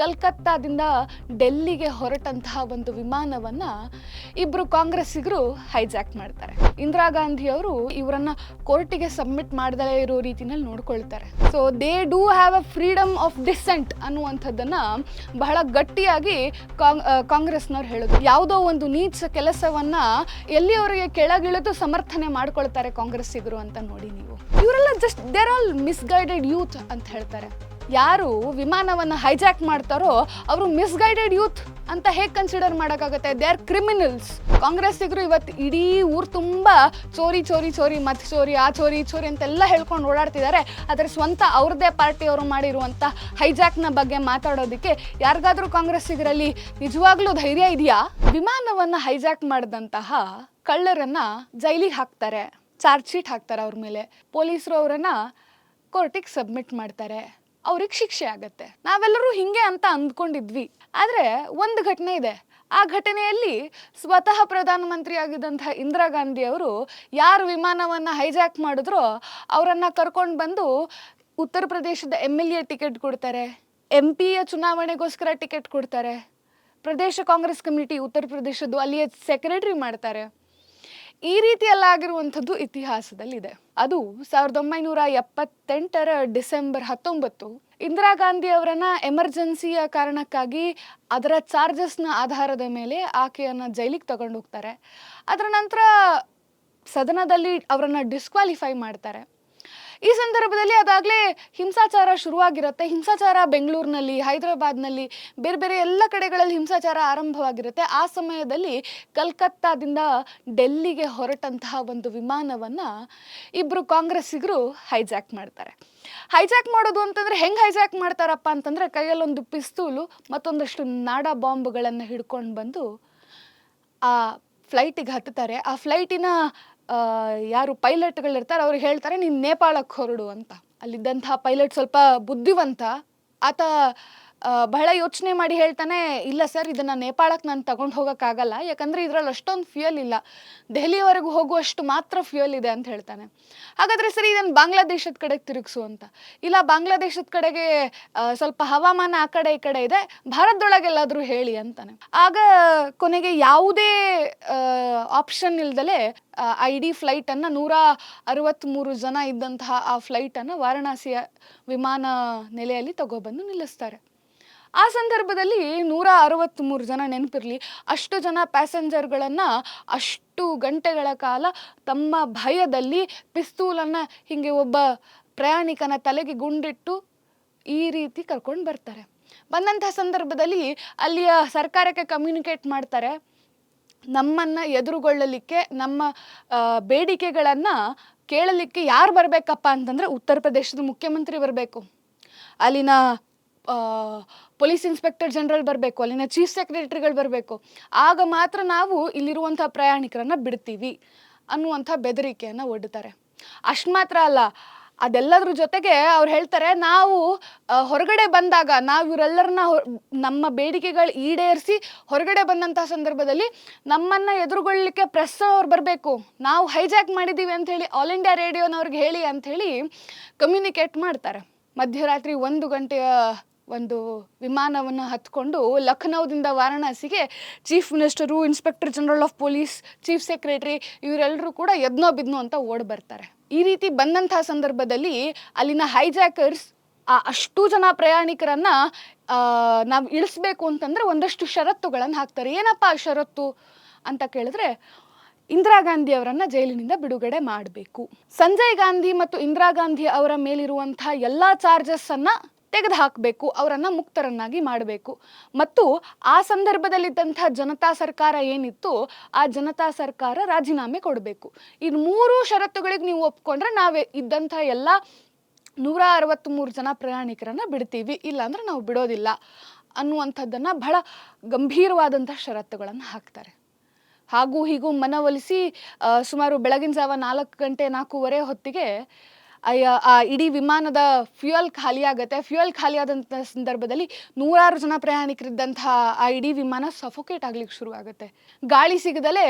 ಕಲ್ಕತ್ತಾದಿಂದ ಡೆಲ್ಲಿಗೆ ಹೊರಟಂತಹ ಒಂದು ವಿಮಾನವನ್ನ ಇಬ್ರು ಕಾಂಗ್ರೆಸ್ಸಿಗರು ಹೈಜಾಕ್ ಮಾಡ್ತಾರೆ. ಇಂದಿರಾ ಗಾಂಧಿ ಅವರು ಇವರನ್ನ ಕೋರ್ಟಿಗೆ ಸಬ್ಮಿಟ್ ಮಾಡದೇ ಇರೋ ರೀತಿನಲ್ಲಿ ನೋಡ್ಕೊಳ್ತಾರೆ. So they do have a freedom of dissent ಅನ್ನುವಂಥದ್ದನ್ನು ಬಹಳ ಗಟ್ಟಿಯಾಗಿ ಕಾಂಗ್ರೆಸ್ನವ್ರು ಹೇಳೋದು. ಯಾವುದೋ ಒಂದು ನೀಚ ಕೆಲಸವನ್ನ ಎಲ್ಲಿಯವರಿಗೆ ಕೆಳಗಿಳಿದು ಸಮರ್ಥನೆ ಮಾಡ್ಕೊಳ್ತಾರೆ ಕಾಂಗ್ರೆಸ್ಸಿಗರು ಅಂತ ನೋಡಿ ನೀವು. ಇವರೆಲ್ಲ just they're all misguided youth ಅಂತ ಹೇಳ್ತಾರೆ. ಯಾರು ವಿಮಾನವನ್ನು ಹೈಜಾಕ್ ಮಾಡ್ತಾರೋ ಅವರು ಮಿಸ್ಗೈಡೆಡ್ ಯೂತ್ ಅಂತ ಹೇಗೆ ಕನ್ಸಿಡರ್ ಮಾಡೋಕ್ಕಾಗುತ್ತೆ? ದೇ ಆರ್ ಕ್ರಿಮಿನಲ್ಸ್ ಕಾಂಗ್ರೆಸ್ಸಿಗರು ಇವತ್ತು ಇಡೀ ಊರು ತುಂಬ ಚೋರಿ ಚೋರಿ ಚೋರಿ, ಮತ್ ಚೋರಿ, ಆ ಚೋರಿ ಚೋರಿ ಅಂತೆಲ್ಲ ಹೇಳ್ಕೊಂಡು ಓಡಾಡ್ತಿದ್ದಾರೆ. ಆದರೆ ಸ್ವಂತ ಅವ್ರದ್ದೇ ಪಾರ್ಟಿಯವರು ಮಾಡಿರುವಂಥ ಹೈಜಾಕ್ನ ಬಗ್ಗೆ ಮಾತಾಡೋದಕ್ಕೆ ಯಾರಿಗಾದರೂ ಕಾಂಗ್ರೆಸ್ಸಿಗರಲ್ಲಿ ನಿಜವಾಗ್ಲೂ ಧೈರ್ಯ ಇದೆಯಾ? ವಿಮಾನವನ್ನು ಹೈಜಾಕ್ ಮಾಡಿದಂತಹ ಕಳ್ಳರನ್ನು ಜೈಲಿಗೆ ಹಾಕ್ತಾರೆ. ಚಾರ್ಜ್ ಶೀಟ್ ಹಾಕ್ತಾರೆ ಅವ್ರ ಮೇಲೆ. ಪೊಲೀಸರು ಅವರನ್ನು ಕೋರ್ಟಿಗೆ ಸಬ್ಮಿಟ್ ಮಾಡ್ತಾರೆ. ಅವ್ರಿಗೆ ಶಿಕ್ಷೆ ಆಗತ್ತೆ. ನಾವೆಲ್ಲರೂ ಹಿಂಗೆ ಅಂತ ಅಂದ್ಕೊಂಡಿದ್ವಿ. ಆದರೆ ಒಂದು ಘಟನೆ ಇದೆ. ಆ ಘಟನೆಯಲ್ಲಿ ಸ್ವತಃ ಪ್ರಧಾನಮಂತ್ರಿ ಆಗಿದ್ದಂತಹ ಇಂದಿರಾ ಗಾಂಧಿ ಅವರು ಯಾರು ವಿಮಾನವನ್ನು ಹೈಜಾಕ್ ಮಾಡಿದ್ರೋ ಅವರನ್ನು ಕರ್ಕೊಂಡು ಬಂದು ಉತ್ತರ ಪ್ರದೇಶದ ಎಂ ಎಲ್ ಎ ಟಿಕೆಟ್ ಕೊಡ್ತಾರೆ. ಎಂ ಯ ಚುನಾವಣೆಗೋಸ್ಕರ ಟಿಕೆಟ್ ಕೊಡ್ತಾರೆ. ಪ್ರದೇಶ ಕಾಂಗ್ರೆಸ್ ಕಮಿಟಿ ಉತ್ತರ ಪ್ರದೇಶದ್ದು ಅಲ್ಲಿಯ ಸೆಕ್ರೆಟರಿ ಮಾಡ್ತಾರೆ. ಈ ರೀತಿಯಲ್ಲಾಗಿರುವಂಥದ್ದು ಇತಿಹಾಸದಲ್ಲಿದೆ. ಅದು ಸಾವಿರದ ಒಂಬೈನೂರ ಎಪ್ಪತ್ತೆಂಟರ ಡಿಸೆಂಬರ್ ಹತ್ತೊಂಬತ್ತು ಇಂದಿರಾ ಗಾಂಧಿ ಅವರನ್ನ ಎಮರ್ಜೆನ್ಸಿಯ ಕಾರಣಕ್ಕಾಗಿ ಅದರ ಚಾರ್ಜಸ್ನ ಆಧಾರದ ಮೇಲೆ ಆಕೆಯನ್ನು ಜೈಲಿಗೆ ತಗೊಂಡೋಗ್ತಾರೆ. ಅದರ ನಂತರ ಸದನದಲ್ಲಿ ಅವರನ್ನು ಡಿಸ್ಕ್ವಾಲಿಫೈ ಮಾಡ್ತಾರೆ. ಈ ಸಂದರ್ಭದಲ್ಲಿ ಅದಾಗಲೇ ಹಿಂಸಾಚಾರ ಶುರುವಾಗಿರುತ್ತೆ. ಹಿಂಸಾಚಾರ ಬೆಂಗಳೂರಿನಲ್ಲಿ, ಹೈದರಾಬಾದ್ನಲ್ಲಿ, ಬೇರೆ ಬೇರೆ ಎಲ್ಲ ಕಡೆಗಳಲ್ಲಿ ಹಿಂಸಾಚಾರ ಆರಂಭವಾಗಿರುತ್ತೆ. ಆ ಸಮಯದಲ್ಲಿ ಕಲ್ಕತ್ತಾದಿಂದ ಡೆಲ್ಲಿಗೆ ಹೊರಟಂತಹ ಒಂದು ವಿಮಾನವನ್ನು ಇಬ್ಬರು ಕಾಂಗ್ರೆಸ್ಸಿಗರು ಹೈಜಾಕ್ ಮಾಡ್ತಾರೆ. ಹೈಜಾಕ್ ಮಾಡೋದು ಅಂತಂದರೆ ಹೆಂಗೆ ಹೈಜಾಕ್ ಮಾಡ್ತಾರಪ್ಪ ಅಂತಂದರೆ ಕೈಯಲ್ಲೊಂದು ಪಿಸ್ತೂಲು, ಮತ್ತೊಂದಷ್ಟು ನಾಡ ಬಾಂಬ್ಗಳನ್ನು ಹಿಡ್ಕೊಂಡು ಬಂದು ಆ ಫ್ಲೈಟಿಗೆ ಹತ್ತುತ್ತಾರೆ. ಆ ಫ್ಲೈಟಿನ ಯಾರು ಪೈಲಟ್ಗಳಿರ್ತಾರೆ ಅವ್ರು ಹೇಳ್ತಾರೆ ನೀನು ನೇಪಾಳಕ್ಕೆ ಹೊರಡು ಅಂತ. ಅಲ್ಲಿದ್ದಂಥ ಪೈಲಟ್ ಸ್ವಲ್ಪ ಬುದ್ಧಿವಂತ. ಆತ ಬಹಳ ಯೋಚನೆ ಮಾಡಿ ಹೇಳ್ತಾನೆ, ಇಲ್ಲ ಸರ್, ಇದನ್ನು ನೇಪಾಳಕ್ಕೆ ನಾನು ತಗೊಂಡು ಹೋಗೋಕ್ಕಾಗಲ್ಲ, ಯಾಕಂದರೆ ಇದರಲ್ಲಿ ಅಷ್ಟೊಂದು ಫ್ಯೂಯಲ್ ಇಲ್ಲ. ದೆಹಲಿಯವರೆಗೂ ಹೋಗುವಷ್ಟು ಮಾತ್ರ ಫ್ಯೂಯಲ್ ಇದೆ ಅಂತ ಹೇಳ್ತಾನೆ. ಹಾಗಾದರೆ ಸರಿ ಇದನ್ನು ಬಾಂಗ್ಲಾದೇಶದ ಕಡೆಗೆ ತಿರುಗಿಸು ಅಂತ. ಇಲ್ಲ, ಬಾಂಗ್ಲಾದೇಶದ ಕಡೆಗೆ ಸ್ವಲ್ಪ ಹವಾಮಾನ ಆ ಕಡೆ ಈ ಕಡೆ ಇದೆ, ಭಾರತದೊಳಗೆಲ್ಲಾದರೂ ಹೇಳಿ ಅಂತಾನೆ. ಆಗ ಕೊನೆಗೆ ಯಾವುದೇ ಆಪ್ಷನ್ ಇಲ್ದಲೆ ಐ ಡಿ ಫ್ಲೈಟನ್ನು ನೂರ ಅರವತ್ತ್ಮೂರು ಜನ ಇದ್ದಂತಹ ಆ ಫ್ಲೈಟನ್ನು ವಾರಣಾಸಿಯ ವಿಮಾನ ನೆಲೆಯಲ್ಲಿ ತಗೊಬಂದು ನಿಲ್ಲಿಸ್ತಾರೆ. ಆ ಸಂದರ್ಭದಲ್ಲಿ ನೂರ ಅರವತ್ತ್ಮೂರು ಜನ ನೆನಪಿರಲಿ, ಅಷ್ಟು ಜನ ಪ್ಯಾಸೆಂಜರ್ಗಳನ್ನು ಅಷ್ಟು ಗಂಟೆಗಳ ಕಾಲ ತಮ್ಮ ಭಯದಲ್ಲಿ ಪಿಸ್ತೂಲನ್ನು ಹೀಗೆ ಒಬ್ಬ ಪ್ರಯಾಣಿಕನ ತಲೆಗೆ ಗುಂಡಿಟ್ಟು ಈ ರೀತಿ ಕರ್ಕೊಂಡು ಬರ್ತಾರೆ. ಬಂದಂಥ ಸಂದರ್ಭದಲ್ಲಿ ಅಲ್ಲಿಯ ಸರ್ಕಾರಕ್ಕೆ ಕಮ್ಯುನಿಕೇಟ್ ಮಾಡ್ತಾರೆ. ನಮ್ಮನ್ನು ಎದುರುಗೊಳ್ಳಲಿಕ್ಕೆ, ನಮ್ಮ ಬೇಡಿಕೆಗಳನ್ನು ಕೇಳಲಿಕ್ಕೆ ಯಾರು ಬರಬೇಕಪ್ಪ ಅಂತಂದರೆ ಉತ್ತರ ಪ್ರದೇಶದ ಮುಖ್ಯಮಂತ್ರಿ ಬರಬೇಕು. ಅಲ್ಲಿನ ಪೊಲೀಸ್ ಇನ್ಸ್ಪೆಕ್ಟರ್ ಜನರಲ್ ಬರಬೇಕು, ಅಲ್ಲಿನ ಚೀಫ್ ಸೆಕ್ರೆಟರಿಗಳು ಬರಬೇಕು. ಆಗ ಮಾತ್ರ ನಾವು ಇಲ್ಲಿರುವಂಥ ಪ್ರಯಾಣಿಕರನ್ನು ಬಿಡ್ತೀವಿ ಅನ್ನುವಂಥ ಬೆದರಿಕೆಯನ್ನು ಒಡ್ಡುತ್ತಾರೆ ಅಷ್ಟು ಮಾತ್ರ ಅಲ್ಲ, ಅದೆಲ್ಲದ್ರ ಜೊತೆಗೆ ಅವ್ರು ಹೇಳ್ತಾರೆ, ನಾವು ಹೊರಗಡೆ ಬಂದಾಗ, ನಾವು ಇವರೆಲ್ಲರನ್ನ ನಮ್ಮ ಬೇಡಿಕೆಗಳು ಈಡೇರಿಸಿ ಹೊರಗಡೆ ಬಂದಂತಹ ಸಂದರ್ಭದಲ್ಲಿ ನಮ್ಮನ್ನು ಎದುರುಗೊಳ್ಳಲಿಕ್ಕೆ ಪ್ರೆಸ್ ಅವ್ರು ಬರಬೇಕು. ನಾವು ಹೈಜಾಕ್ ಮಾಡಿದ್ದೀವಿ ಅಂಥೇಳಿ ಆಲ್ ಇಂಡಿಯಾ ರೇಡಿಯೋನವ್ರಿಗೆ ಹೇಳಿ ಅಂಥೇಳಿ ಕಮ್ಯುನಿಕೇಟ್ ಮಾಡ್ತಾರೆ. ಮಧ್ಯರಾತ್ರಿ ಒಂದು ಗಂಟೆಯ ಒಂದು ವಿಮಾನವನ್ನು ಹತ್ಕೊಂಡು ಲಖನೌದಿಂದ ವಾರಣಾಸಿಗೆ chief minister, inspector general of police, chief secretary ಇವರೆಲ್ಲರೂ ಕೂಡ ಎದ್ನೋ ಬಿದ್ನೋ ಅಂತ ಓಡ್ ಬರ್ತಾರೆ. ಈ ರೀತಿ ಬಂದಂತಹ ಸಂದರ್ಭದಲ್ಲಿ ಅಲ್ಲಿನ ಹೈಜಾಕರ್ಸ್ ಆ ಅಷ್ಟು ಜನ ಪ್ರಯಾಣಿಕರನ್ನ ನಾವು ಇಳಿಸ್ಬೇಕು ಅಂತಂದ್ರೆ ಒಂದಷ್ಟು ಷರತ್ತುಗಳನ್ನು ಹಾಕ್ತಾರೆ. ಏನಪ್ಪ ಆ ಷರತ್ತು ಅಂತ ಕೇಳಿದ್ರೆ ಇಂದಿರಾ ಗಾಂಧಿ ಅವರನ್ನ ಜೈಲಿನಿಂದ ಬಿಡುಗಡೆ ಮಾಡಬೇಕು. ಸಂಜಯ್ ಗಾಂಧಿ ಮತ್ತು ಇಂದಿರಾ ಗಾಂಧಿ ಅವರ ಮೇಲಿರುವಂತಹ ಎಲ್ಲ ಚಾರ್ಜಸ್ ಅನ್ನ ತೆಗೆದು ಹಾಕಬೇಕು ಅವರನ್ನು ಮುಕ್ತರನ್ನಾಗಿ ಮಾಡಬೇಕು. ಮತ್ತು ಆ ಸಂದರ್ಭದಲ್ಲಿದ್ದಂಥ ಜನತಾ ಸರ್ಕಾರ ಏನಿತ್ತು ಆ ಜನತಾ ಸರ್ಕಾರ ರಾಜೀನಾಮೆ ಕೊಡಬೇಕು. ಇದು ಮೂರು ಷರತ್ತುಗಳಿಗೆ ನೀವು ಒಪ್ಕೊಂಡ್ರೆ ನಾವೇ ಇದ್ದಂಥ ಎಲ್ಲ ನೂರ ಅರವತ್ತ್ಮೂರು ಜನ ಪ್ರಯಾಣಿಕರನ್ನು ಬಿಡ್ತೀವಿ. ಇಲ್ಲಾಂದ್ರೆ ನಾವು ಬಿಡೋದಿಲ್ಲ ಅನ್ನುವಂಥದ್ದನ್ನು ಬಹಳ ಗಂಭೀರವಾದಂಥ ಷರತ್ತುಗಳನ್ನು ಹಾಕ್ತಾರೆ. ಹಾಗೂ ಹೀಗೂ ಮನವೊಲಿಸಿ ಸುಮಾರು ಬೆಳಗಿನ ಜಾವ ನಾಲ್ಕು ಗಂಟೆ ನಾಲ್ಕೂವರೆ ಹೊತ್ತಿಗೆ ಆ ಇಡೀ ವಿಮಾನದ ಫ್ಯೂಯಲ್ ಖಾಲಿ ಆಗುತ್ತೆ. ಫ್ಯೂಯಲ್ ಖಾಲಿ ಆದಂಥ ಸಂದರ್ಭದಲ್ಲಿ ನೂರಾರು ಜನ ಪ್ರಯಾಣಿಕರಿದ್ದಂತಹ ಆ ಇಡೀ ವಿಮಾನ ಸಫೋಕೇಟ್ ಆಗ್ಲಿಕ್ಕೆ ಶುರು ಆಗುತ್ತೆ. ಗಾಳಿ ಸಿಗದಲೇ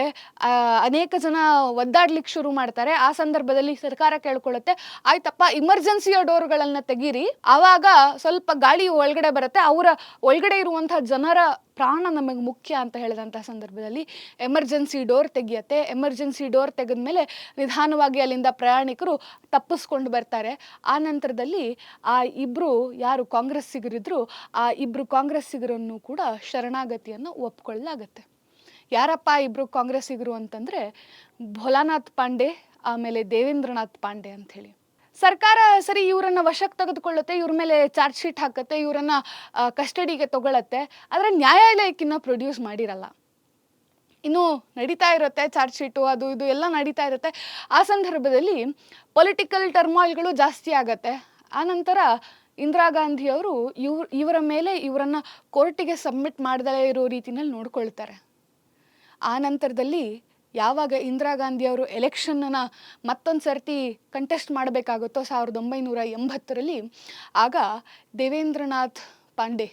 ಅನೇಕ ಜನ ಒದ್ದಾಡ್ಲಿಕ್ಕೆ ಶುರು ಮಾಡ್ತಾರೆ. ಆ ಸಂದರ್ಭದಲ್ಲಿ ಸರ್ಕಾರ ಕೇಳ್ಕೊಳ್ಳುತ್ತೆ, ಆಯ್ತಪ್ಪ ಇಮರ್ಜೆನ್ಸಿಯ ಡೋರ್ಗಳನ್ನು ತೆಗೀರಿ. ಆವಾಗ ಸ್ವಲ್ಪ ಗಾಳಿ ಒಳಗಡೆ ಬರುತ್ತೆ. ಅವರ ಒಳಗಡೆ ಇರುವಂತಹ ಜನರ ಪ್ರಾಣ ನಮಗೆ ಮುಖ್ಯ ಅಂತ ಹೇಳಿದಂಥ ಸಂದರ್ಭದಲ್ಲಿ ಎಮರ್ಜೆನ್ಸಿ ಡೋರ್ ತೆಗೆಯತ್ತೆ. ಎಮರ್ಜೆನ್ಸಿ ಡೋರ್ ತೆಗೆದ ಮೇಲೆ ನಿಧಾನವಾಗಿ ಅಲ್ಲಿಂದ ಪ್ರಯಾಣಿಕರು ತಪ್ಪಿಸ್ಕೊಂಡು ಬರ್ತಾರೆ. ಆ ನಂತರದಲ್ಲಿ ಆ ಇಬ್ಬರು ಯಾರು ಕಾಂಗ್ರೆಸ್ಸಿಗರಿದ್ರು ಆ ಇಬ್ಬರು ಕಾಂಗ್ರೆಸ್ಸಿಗರನ್ನು ಕೂಡ ಶರಣಾಗತಿಯನ್ನು ಒಪ್ಕೊಳ್ಳಲಾಗತ್ತೆ. ಯಾರಪ್ಪ ಇಬ್ಬರು ಕಾಂಗ್ರೆಸ್ಸಿಗರು ಅಂತಂದರೆ ಭೋಲಾನಾಥ್ ಪಾಂಡೆ, ಆಮೇಲೆ ದೇವೇಂದ್ರನಾಥ್ ಪಾಂಡೆ ಅಂಥೇಳಿ. ಸರ್ಕಾರ ಸರಿ ಇವರನ್ನ ವಶಕ್ಕೆ ತೆಗೆದುಕೊಳ್ಳುತ್ತೆ, ಇವ್ರ ಮೇಲೆ ಚಾರ್ಜ್ ಶೀಟ್ ಹಾಕುತ್ತೆ, ಇವರನ್ನ ಕಸ್ಟಡಿಗೆ ತಗೊಳತ್ತೆ, ಆದರೆ ನ್ಯಾಯಾಲಯಕ್ಕಿನ್ನ ಪ್ರೊಡ್ಯೂಸ್ ಮಾಡಿರಲ್ಲ. ಇನ್ನು ನಡೀತಾ ಇರುತ್ತೆ ಚಾರ್ಜ್ ಶೀಟು ಅದು ಇದು ಎಲ್ಲ ನಡೀತಾ ಇರುತ್ತೆ. ಆ ಸಂದರ್ಭದಲ್ಲಿ ಪೊಲಿಟಿಕಲ್ ಟರ್ಮಾಯಿಲ್ಗಳು ಜಾಸ್ತಿ ಆಗತ್ತೆ. ಆನಂತರ ಇಂದಿರಾ ಗಾಂಧಿಯವರು ಇವ್ರ ಇವರ ಮೇಲೆ ಇವರನ್ನ ಕೋರ್ಟಿಗೆ ಸಬ್ಮಿಟ್ ಮಾಡ್ದಲೇ ಇರೋ ರೀತಿನಲ್ಲಿ ನೋಡ್ಕೊಳ್ತಾರೆ. ಆ ನಂತರದಲ್ಲಿ ಯಾವಾಗ ಇಂದಿರಾ ಗಾಂಧಿ ಅವರು ಎಲೆಕ್ಷನ್ನ ಮತ್ತೊಂದು ಸರ್ತಿ ಕಂಟೆಸ್ಟ್ ಮಾಡಬೇಕಾಗುತ್ತೋ ಸಾವಿರದ ಒಂಬೈನೂರ ಎಂಬತ್ತರಲ್ಲಿ ಆಗ ದೇವೇಂದ್ರನಾಥ್ ಪಾಂಡೆ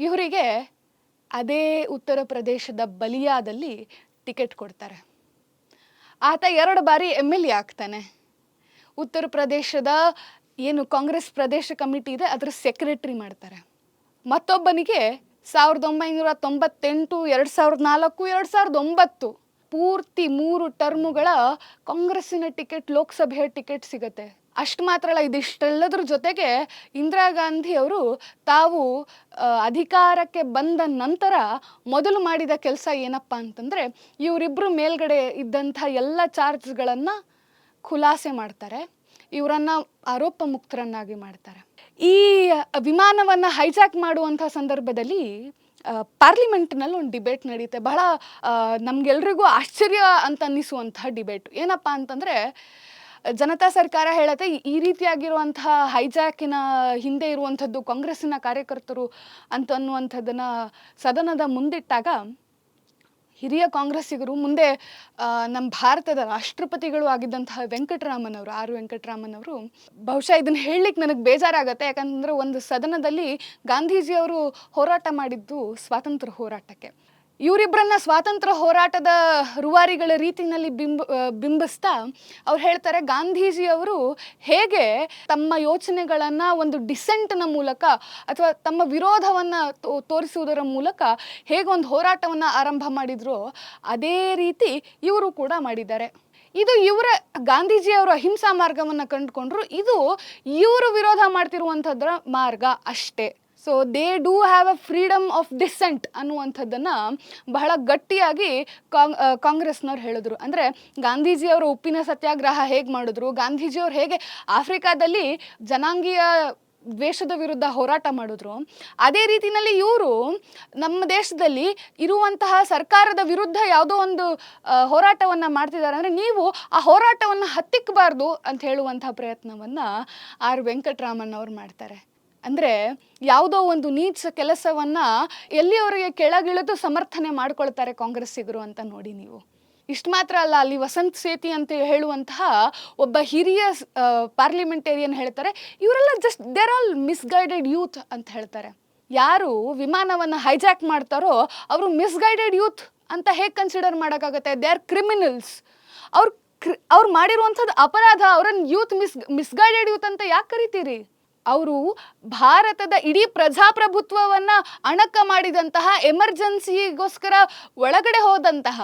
ಇವರಿಗೆ ಅದೇ ಉತ್ತರ ಪ್ರದೇಶದ ಬಲಿಯಾದಲ್ಲಿ ಟಿಕೆಟ್ ಕೊಡ್ತಾರೆ. ಆತ ಎರಡು ಬಾರಿ ಎಂ ಎಲ್ ಎ ಆಗ್ತಾನೆ. ಉತ್ತರ ಪ್ರದೇಶದ ಏನು ಕಾಂಗ್ರೆಸ್ ಪ್ರದೇಶ ಕಮಿಟಿ ಇದೆ, ಅದರ ಸೆಕ್ರೆಟರಿ ಮಾಡ್ತಾರೆ. ಮತ್ತೊಬ್ಬನಿಗೆ ಸಾವಿರದ ಒಂಬೈನೂರ ತೊಂಬತ್ತೆಂಟು, ಎರಡು ಸಾವಿರದ ನಾಲ್ಕು, ಎರಡು ಸಾವಿರದ ಒಂಬತ್ತು ಪೂರ್ತಿ ಮೂರು ಟರ್ಮುಗಳ ಕಾಂಗ್ರೆಸ್ಸಿನ ಟಿಕೆಟ್, ಲೋಕಸಭೆಯ ಟಿಕೆಟ್ ಸಿಗತ್ತೆ. ಅಷ್ಟು ಮಾತ್ರ ಅಲ್ಲ, ಇದಿಷ್ಟೆಲ್ಲದ್ರ ಜೊತೆಗೆ ಇಂದಿರಾ ಗಾಂಧಿ ಅವರು ತಾವು ಅಧಿಕಾರಕ್ಕೆ ಬಂದ ನಂತರ ಮೊದಲು ಮಾಡಿದ ಕೆಲಸ ಏನಪ್ಪ ಅಂತಂದರೆ ಇವರಿಬ್ಬರು ಮೇಲ್ಗಡೆ ಇದ್ದಂಥ ಎಲ್ಲ ಚಾರ್ಜ್ಗಳನ್ನು ಖುಲಾಸೆ ಮಾಡ್ತಾರೆ. ಇವರನ್ನು ಆರೋಪ ಮುಕ್ತರನ್ನಾಗಿ ಮಾಡ್ತಾರೆ. ಈ ವಿಮಾನವನ್ನು ಹೈಜಾಕ್ ಮಾಡುವಂಥ ಸಂದರ್ಭದಲ್ಲಿ ಪಾರ್ಲಿಮೆಂಟ್ನಲ್ಲಿ ಒಂದು ಡಿಬೇಟ್ ನಡೆಯುತ್ತೆ ಬಹಳ ನಮಗೆಲ್ರಿಗೂ ಆಶ್ಚರ್ಯ ಅಂತ ಅನ್ನಿಸುವಂತಹ ಡಿಬೇಟ್. ಏನಪ್ಪ ಅಂತಂದರೆ, ಜನತಾ ಸರ್ಕಾರ ಹೇಳುತ್ತೆ, ಈ- ಈ ರೀತಿಯಾಗಿರುವಂತಹ ಹೈಜಾಕಿನ ಹಿಂದೆ ಇರುವಂಥದ್ದು ಕಾಂಗ್ರೆಸ್ಸಿನ ಕಾರ್ಯಕರ್ತರು ಅಂತ ಅನ್ನುವಂಥದ್ದನ್ನು ಸದನದ ಮುಂದಿಟ್ಟಾಗ ಹಿರಿಯ ಕಾಂಗ್ರೆಸ್ಸಿಗರು ಮುಂದೆ ನಮ್ಮ ಭಾರತದ ರಾಷ್ಟ್ರಪತಿಗಳು ಆಗಿದ್ದಂತಹ ವೆಂಕಟರಾಮನ್ ಅವರು, ಆರ್ ವೆಂಕಟರಾಮನ್ ಅವರು, ಬಹುಶಃ ಇದನ್ನು ಹೇಳಲಿಕ್ಕೆ ನನಗೆ ಬೇಜಾರಾಗತ್ತೆ. ಯಾಕಂದ್ರೆ ಒಂದು ಸದನದಲ್ಲಿ ಗಾಂಧೀಜಿಯವರು ಹೋರಾಟ ಮಾಡಿದ್ದು ಸ್ವಾತಂತ್ರ್ಯ ಹೋರಾಟಕ್ಕೆ. ಇವರಿಬ್ಬರನ್ನ ಸ್ವಾತಂತ್ರ್ಯ ಹೋರಾಟದ ರೂವಾರಿಗಳ ರೀತಿಯಲ್ಲಿ ಬಿಂಬ ಬಿಂಬಿಸ್ತಾ ಅವ್ರು ಹೇಳ್ತಾರೆ, ಗಾಂಧೀಜಿಯವರು ಹೇಗೆ ತಮ್ಮ ಯೋಚನೆಗಳನ್ನು ಒಂದು ಡಿಸೆಂಟ್ನ ಮೂಲಕ ಅಥವಾ ತಮ್ಮ ವಿರೋಧವನ್ನು ತೋರಿಸುವುದರ ಮೂಲಕ ಹೇಗೆ ಒಂದು ಹೋರಾಟವನ್ನು ಆರಂಭ ಮಾಡಿದ್ರು ಅದೇ ರೀತಿ ಇವರು ಕೂಡ ಮಾಡಿದ್ದಾರೆ. ಇದು ಇವರ, ಗಾಂಧೀಜಿಯವರು ಅಹಿಂಸಾ ಮಾರ್ಗವನ್ನು ಕಂಡುಕೊಂಡ್ರು, ಇದು ಇವರು ವಿರೋಧ ಮಾಡ್ತಿರುವಂಥದ್ರ ಮಾರ್ಗ ಅಷ್ಟೇ. So they do have a freedom of dissent ಅನ್ನುವಂಥದ್ದನ್ನು ಬಹಳ ಗಟ್ಟಿಯಾಗಿ ಕಾಂಗ್ ಕಾಂಗ್ರೆಸ್ನವ್ರು ಹೇಳಿದ್ರು. ಅಂದರೆ ಗಾಂಧೀಜಿಯವರು ಉಪ್ಪಿನ ಸತ್ಯಾಗ್ರಹ ಹೇಗೆ ಮಾಡಿದ್ರು, ಗಾಂಧೀಜಿಯವರು ಹೇಗೆ ಆಫ್ರಿಕಾದಲ್ಲಿ ಜನಾಂಗೀಯ ದ್ವೇಷದ ವಿರುದ್ಧ ಹೋರಾಟ ಮಾಡಿದ್ರು, ಅದೇ ರೀತಿಯಲ್ಲಿ ಇವರು ನಮ್ಮ ದೇಶದಲ್ಲಿ ಇರುವಂತಹ ಸರ್ಕಾರದ ವಿರುದ್ಧ ಯಾವುದೋ ಒಂದು ಹೋರಾಟವನ್ನು ಮಾಡ್ತಿದ್ದಾರೆ. ಅಂದರೆ ನೀವು ಆ ಹೋರಾಟವನ್ನು ಹತ್ತಿಕ್ಕಬಾರ್ದು ಅಂತ ಹೇಳುವಂತಹ ಪ್ರಯತ್ನವನ್ನು ಆರ್ ವೆಂಕಟರಾಮನ್ ಅವ್ರು ಮಾಡ್ತಾರೆ. ಅಂದರೆ ಯಾವುದೋ ಒಂದು ನೀಚ ಕೆಲಸವನ್ನು ಎಲ್ಲಿಯವರಿಗೆ ಕೆಳಗಿಳಿದು ಸಮರ್ಥನೆ ಮಾಡ್ಕೊಳ್ತಾರೆ ಕಾಂಗ್ರೆಸ್ಸಿಗರು ಅಂತ ನೋಡಿ ನೀವು. ಇಷ್ಟು ಮಾತ್ರ ಅಲ್ಲ, ಅಲ್ಲಿ ವಸಂತ್ ಸೇತಿ ಅಂತ ಹೇಳುವಂತಹ ಒಬ್ಬ ಹಿರಿಯ ಪಾರ್ಲಿಮೆಂಟೇರಿಯನ್ ಹೇಳ್ತಾರೆ, ಇವರೆಲ್ಲ just they're all misguided youth ಅಂತ ಹೇಳ್ತಾರೆ. ಯಾರು ವಿಮಾನವನ್ನು ಹೈಜಾಕ್ ಮಾಡ್ತಾರೋ ಅವರು ಮಿಸ್ಗೈಡೆಡ್ ಯೂತ್ ಅಂತ ಹೇಗೆ ಕನ್ಸಿಡರ್ ಮಾಡೋಕ್ಕಾಗುತ್ತೆ? ದೇ ಆರ್ ಕ್ರಿಮಿನಲ್ಸ್ ಅವ್ರು ಕ್ರಿ ಅವ್ರು ಮಾಡಿರುವಂಥದ್ದು ಅಪರಾಧ, ಅವ್ರನ್ನ ಯೂತ್ ಮಿಸ್ ಮಿಸ್ಗೈಡೆಡ್ ಯೂತ್ ಅಂತ ಯಾಕೆ ಕರಿತೀರಿ? ಅವರು ಭಾರತದ ಇಡೀ ಪ್ರಜಾಪ್ರಭುತ್ವವನ್ನು ಅಣಕ ಮಾಡಿದಂತಹ ಎಮರ್ಜೆನ್ಸಿಗೋಸ್ಕರ ಒಳಗಡೆ ಹೋದಂತಹ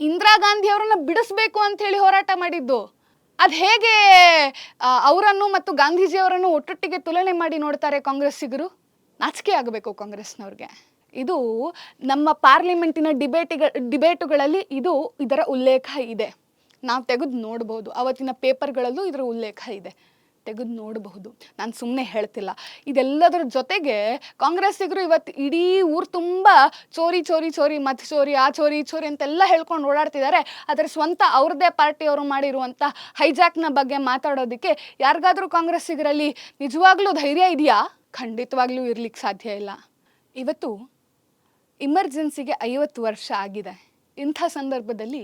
ಇಂದಿರಾ ಗಾಂಧಿ ಅವರನ್ನ ಬಿಡಿಸ್ಬೇಕು ಅಂತ ಹೇಳಿ ಹೋರಾಟ ಮಾಡಿದ್ದು. ಅದು ಹೇಗೆ ಅವರನ್ನು ಮತ್ತು ಗಾಂಧೀಜಿಯವರನ್ನು ಒಟ್ಟೊಟ್ಟಿಗೆ ತುಲನೆ ಮಾಡಿ ನೋಡ್ತಾರೆ ಕಾಂಗ್ರೆಸ್ಸಿಗರು? ನಾಚಿಕೆ ಆಗಬೇಕು ಕಾಂಗ್ರೆಸ್ನವ್ರಿಗೆ. ಇದು ನಮ್ಮ ಪಾರ್ಲಿಮೆಂಟಿನ ಡಿಬೇಟಿಗ, ಡಿಬೇಟುಗಳಲ್ಲಿ ಇದು ಇದರ ಉಲ್ಲೇಖ ಇದೆ. ನಾವು ತೆಗೆದು ನೋಡ್ಬೋದು. ಅವತ್ತಿನ ಪೇಪರ್ಗಳಲ್ಲೂ ಇದರ ಉಲ್ಲೇಖ ಇದೆ. ತೆಗೆದು ನೋಡಬಹುದು. ನಾನು ಸುಮ್ಮನೆ ಹೇಳ್ತಿಲ್ಲ. ಇದೆಲ್ಲದರ ಜೊತೆಗೆ ಕಾಂಗ್ರೆಸ್ಸಿಗರು ಇವತ್ತು ಇಡೀ ಊರು ತುಂಬ ಚೋರಿ ಚೋರಿ ಚೋರಿ, ಮತ್ ಚೋರಿ, ಆ ಚೋರಿ ಚೋರಿ ಅಂತೆಲ್ಲ ಹೇಳ್ಕೊಂಡು ಓಡಾಡ್ತಿದ್ದಾರೆ ಆದರೆ ಸ್ವಂತ ಅವ್ರದ್ದೇ ಪಾರ್ಟಿಯವರು ಮಾಡಿರುವಂಥ ಹೈಜಾಕ್ನ ಬಗ್ಗೆ ಮಾತಾಡೋದಕ್ಕೆ ಯಾರಿಗಾದರೂ ಕಾಂಗ್ರೆಸ್ಸಿಗರಲ್ಲಿ ನಿಜವಾಗ್ಲೂ ಧೈರ್ಯ ಇದೆಯಾ? ಖಂಡಿತವಾಗ್ಲೂ ಇರಲಿಕ್ಕೆ ಸಾಧ್ಯ ಇಲ್ಲ. ಇವತ್ತು ಇಮರ್ಜೆನ್ಸಿಗೆ ಐವತ್ತು ವರ್ಷ ಆಗಿದೆ. ಇಂಥ ಸಂದರ್ಭದಲ್ಲಿ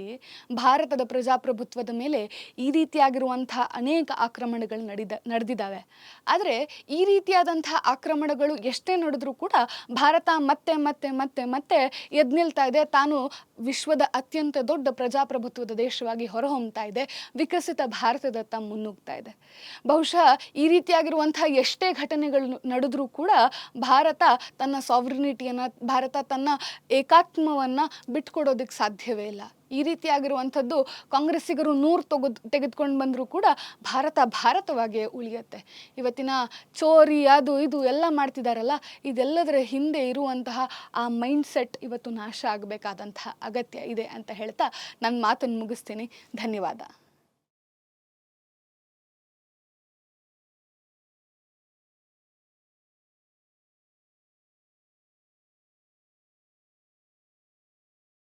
ಭಾರತದ ಪ್ರಜಾಪ್ರಭುತ್ವದ ಮೇಲೆ ಈ ರೀತಿಯಾಗಿರುವಂಥ ಅನೇಕ ಆಕ್ರಮಣಗಳು ನಡೆದ, ನಡೆದಿದ್ದಾವೆ. ಆದರೆ ಈ ರೀತಿಯಾದಂಥ ಆಕ್ರಮಣಗಳು ಎಷ್ಟೇ ನಡೆದ್ರೂ ಕೂಡ ಭಾರತ ಮತ್ತೆ ಮತ್ತೆ ಮತ್ತೆ ಮತ್ತೆ ಎದ್ದು ನಿಲ್ತಾ ಇದೆ. ತಾನು ವಿಶ್ವದ ಅತ್ಯಂತ ದೊಡ್ಡ ಪ್ರಜಾಪ್ರಭುತ್ವದ ದೇಶವಾಗಿ ಹೊರಹೊಮ್ಮತಾ ಇದೆ. ವಿಕಸಿತ ಭಾರತದತ್ತ ಮುನ್ನುಗ್ತಾ ಇದೆ. ಬಹುಶಃ ಈ ರೀತಿಯಾಗಿರುವಂಥ ಎಷ್ಟೇ ಘಟನೆಗಳು ನಡೆದ್ರೂ ಕೂಡ ಭಾರತ ತನ್ನ ಸಾವರಿನಿಟಿಯನ್ನು ಭಾರತ ತನ್ನ ಏಕಾತ್ಮವನ್ನು ಬಿಟ್ಕೊಡೋದಕ್ಕೆ ಸಾಧ್ಯವೇ ಇಲ್ಲ. ಈ ರೀತಿಯಾಗಿರುವಂಥದ್ದು ಕಾಂಗ್ರೆಸ್ಸಿಗರು ನೂರು ತೆಗೆದು ತೆಗೆದುಕೊಂಡು ಬಂದರೂ ಕೂಡ ಭಾರತ ಭಾರತವಾಗಿಯೇ ಉಳಿಯುತ್ತೆ. ಇವತ್ತಿನ ಚೋರಿ, ಅದು, ಇದು ಎಲ್ಲ ಮಾಡ್ತಿದ್ದಾರಲ್ಲ ಇದೆಲ್ಲದರ ಹಿಂದೆ ಇರುವಂತಹ ಆ ಮೈಂಡ್ಸೆಟ್ ಇವತ್ತು ನಾಶ ಆಗಬೇಕಾದಂತಹ ಅಗತ್ಯ ಇದೆ ಅಂತ ಹೇಳ್ತಾ ನನ್ನ ಮಾತನ್ನು ಮುಗಿಸ್ತೀನಿ. ಧನ್ಯವಾದ.